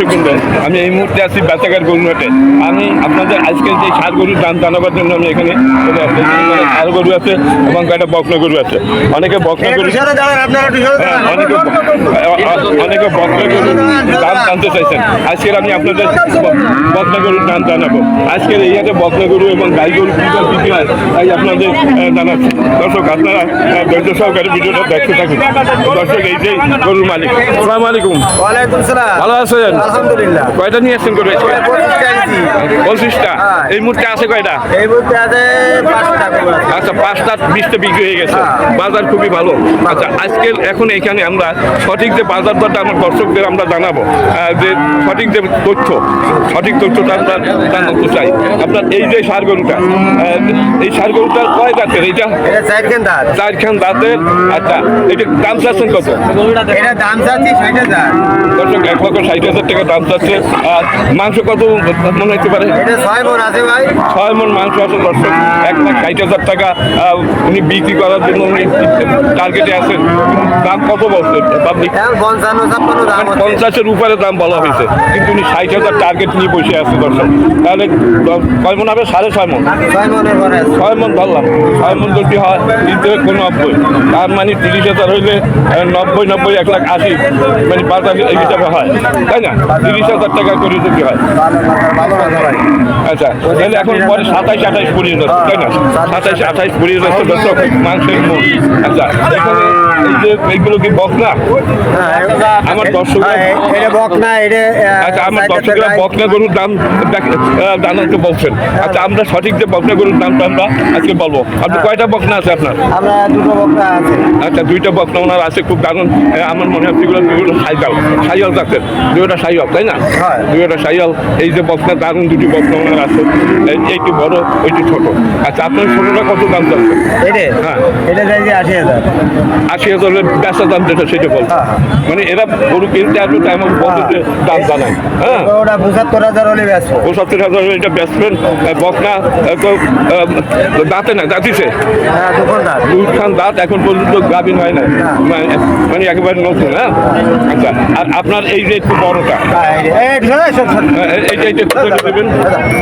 দর্শক আমি এই মুহূর্তে আছি বেচাকার গরুহাটে। আমি আপনাদের আজকের যে সার গরুর দাম জানাবার জন্য আমি এখানে চলে আসছি। সার গরু আছে এবং কয়েকটা বকনা গরু আছে। অনেকে বকনা গরু হ্যাঁ, অনেকে অনেকে বকনা গরুর দাম জানতে চাইছেন। আজকের আমি আপনাদের বকনা গরুর দাম জানাব। আজকের এই হাটে বকনা গরু এবং গাই গরু কী বিক্রি হয় তাই আপনাদের জানাচ্ছি। দর্শক আপনারা ধৈর্য সহকারে ভিডিওটা দেখতে থাকুন। দর্শক এই যে গরুর মালিক। আসসালামু আলাইকুম। ওয়ালাইকুম সালাম। ভালো আছেন? আলহামদুলিল্লাহ। কয়টা নিয়ে আসছেন আজকে পঁচিশটা হ্যাঁ। এই মুহূর্তে আছে কয়টা? এই মুহূর্তে আছে। আচ্ছা পাঁচটা বিশটা বিক্রি হয়ে গেছে। হ্যাঁ। বাজার খুবই ভালো। আচ্ছা আজকের এখন এখানে আমরা সঠিক যে বাজার দরটা আমার দর্শকদের আমরা জানাব যে সঠিক যে তথ্য সঠিক তথ্যটা আমরা জানাতে চাই। আপনার এই যে সার গরুটা এই সার গরুটার কয় দাঁতের? এইটা এটা চারখান দাঁতের? আচ্ছা এটা দাম চাচ্ছেন কত? এটা দাম চাচ্ছি ষাট হাজার। দর্শক এক লক্ষ ষাট হাজার টাকা দাম চাচ্ছে আর মাংস কত মনে হতে পারে? ছয় মন মাংস আছে দর্শক। এক লাখ ষাট হাজার টাকা উনি বিক্রি করার জন্য উনি টার্গেটে আছেন। দাম কত বলছে? পাবলিক পঞ্চাশের উপরে দাম বলা হয়েছে। কিন্তু উনি ষাট হাজার টার্গেট নিয়ে বসে আছে দর্শক। তাহলে কয় মন হবে? সাড়ে ছয় মন। ছয় মন ধরলাম। ছয় মন যদি হয় তিনটে কোনো নব্বই তার মানে তিরিশ হাজার হইলে নব্বই নব্বই এক লাখ আশি মানে বাজার হিসাবে হয়। তাই না? তিরিশ হাজার টাকা করে যদি হয় ভালো কথা, ভালো ভাই আচ্ছা তাহলে এখন পরে সাতাইশ আঠাইশ যাচ্ছে তাই না? সাতাইশ আঠাইশ যাচ্ছে দর্শক মাংসের মন আচ্ছা এখানে এই যে এইগুলো কি বক না? হ্যাঁ, আমার দর্শকরা- হ্যাঁ, বক না আচ্ছা আমার দর্শকরা বকনা গরুর দাম জানাতে বলছেন। আচ্ছা আমরা সঠিক যে বকনা গরুর দামটা আমরা আজকে বলব। আপনি কয়টা বকনা আছে আপনার? আমরা দুটো বকনা আছে। আচ্ছা দুইটা বকনা ওনার আছে খুব দারুণ। আমার মনে হচ্ছে এগুলো দুটো সাইকেল। সাইকেল জাতের। দুইটা সাইকেল তাই না? হ্যাঁ। দুইটা সাইকেল এই যে বকনা দারুণ দুটি বকনা ওনার আছে। এই- এইটি বড় ওইটি ছোট। আচ্ছা আপনার ছোটটা কত দাম হ্যাঁ। এটা আশি হাজার। আশি হাজারের বেচা দাম যেটা সেটা বল। হ্যাঁ। মানে এরা গরু কিনতে আসবে তাই আমার বলতে দাম জানায় হ্যাঁ। ওটা পঁচাত্তর হাজার হলে ব্যস্ত পঁচাত্তর হাজার এটা বেচবেন বকনা তো দাঁতে না দাঁতিছে। হ্যাঁ দুধ খান দাঁত এখন পর্যন্ত গাভিন হয় না মানে মানে একেবারে নতুন হ্যাঁ? আচ্ছা আর আপনার এই যে একটু বড়টা। হ্যাঁ, এইটা দেবেন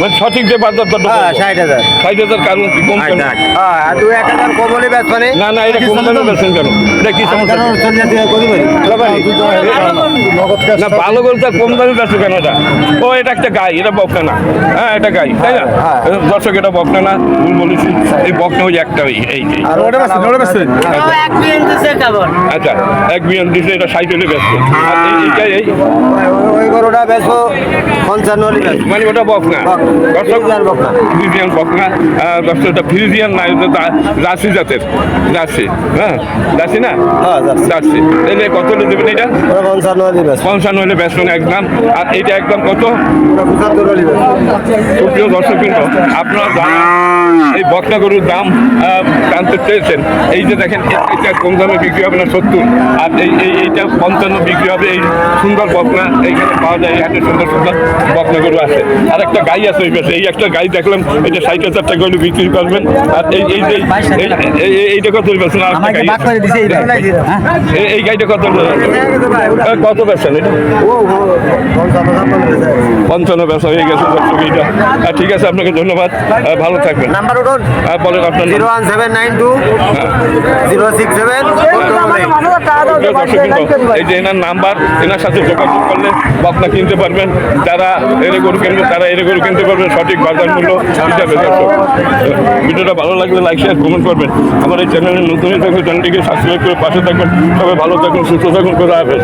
মানে সঠিক যে বাজার দরটা হ্যাঁ। ষাট হাজার। ষাট হাজার কারণ কি কম কেন? হ্যাঁ দু এক হাজার কম হলে ব্যস্ত না? না এটা কম দামে বেচেন কেন? এটা কি সমস্যা? না ভালো বলতে আর কম দামে বেচো কেন এটা? ও এটা একটা গাই এটা বকনা না। হ্যাঁ এটা গাই তাই না? হ্যাঁ। দর্শক এটা বকনা না ভুল বলেছি। এই বকনা ওই একটা ওই এই এই। আর ওটা ব্যস্ত ওটা ব্যস্ত আচ্ছা। এক বিয়ান দিছে এটা সাইকেলে ব্যস্ত আর এই- এই। ওই গরুটা ব্যস্ত পঞ্চান্ন মানে ওটা বকনা। বক- দর্শক ফ্রিজিয়ান বকনা। দর্শকটা এটা ফ্রিজিয়ান না এটা জার্সি জাতের জার্সি হ্যাঁ? জার্সি না? হ্যাঁ জার্সি। তাহলে কত হলে দেবেন এটা? পঞ্চান্ন হলে ব্যস্ত একদম আর এইটা একদম কত? সুপ্রিয় দর্শক কিন্তু আপনারা এই বকনা গরুর দাম চেয়েছেন এই যে দেখেন এটা কম দামে বিক্রি হবে না সত্তর আর এই এই এইটা পঞ্চান্ন বিক্রি হবে এই সুন্দর বকনা এইখানে পাওয়া যায় এই হাটে সুন্দর সুন্দর বকনা গরু আছে। আর একটা গাই আছে ওই পাশে এই একটা গাই দেখলাম এটা ষাট হাজার টাকা গরু বিক্রি করবেন আর এই এই যে এই- এই- এই- এইটা কত বেছেন আছে। এই- এই গাইটা কত কত বেছেন এটা? পঞ্চান্ন ব্যবসা হয়ে গেছে ঠিক আছে আপনাকে ধন্যবাদ ভালো থাকবেন। নাম্বার বলেন আপনার zero one seven nine two এই যে এনার নাম্বার, এনার সাথে যোগাযোগ করলে বকনা কিনতে পারবেন। যারা এরে গরু কিনবে, তারা এরে গরু কিনতে পারবেন সঠিক বাজার মূল্য হিসাবে ভিডিওটা ভালো লাগলে লাইক শেয়ার কমেন্ট করবেন। আমার এই চ্যানেলে নতুন থাকলে চ্যানেলটিকে সাবস্ক্রাইব করে পাশে থাকবেন সবাই ভালো থাকুন, সুস্থ থাকুন করে আসবেন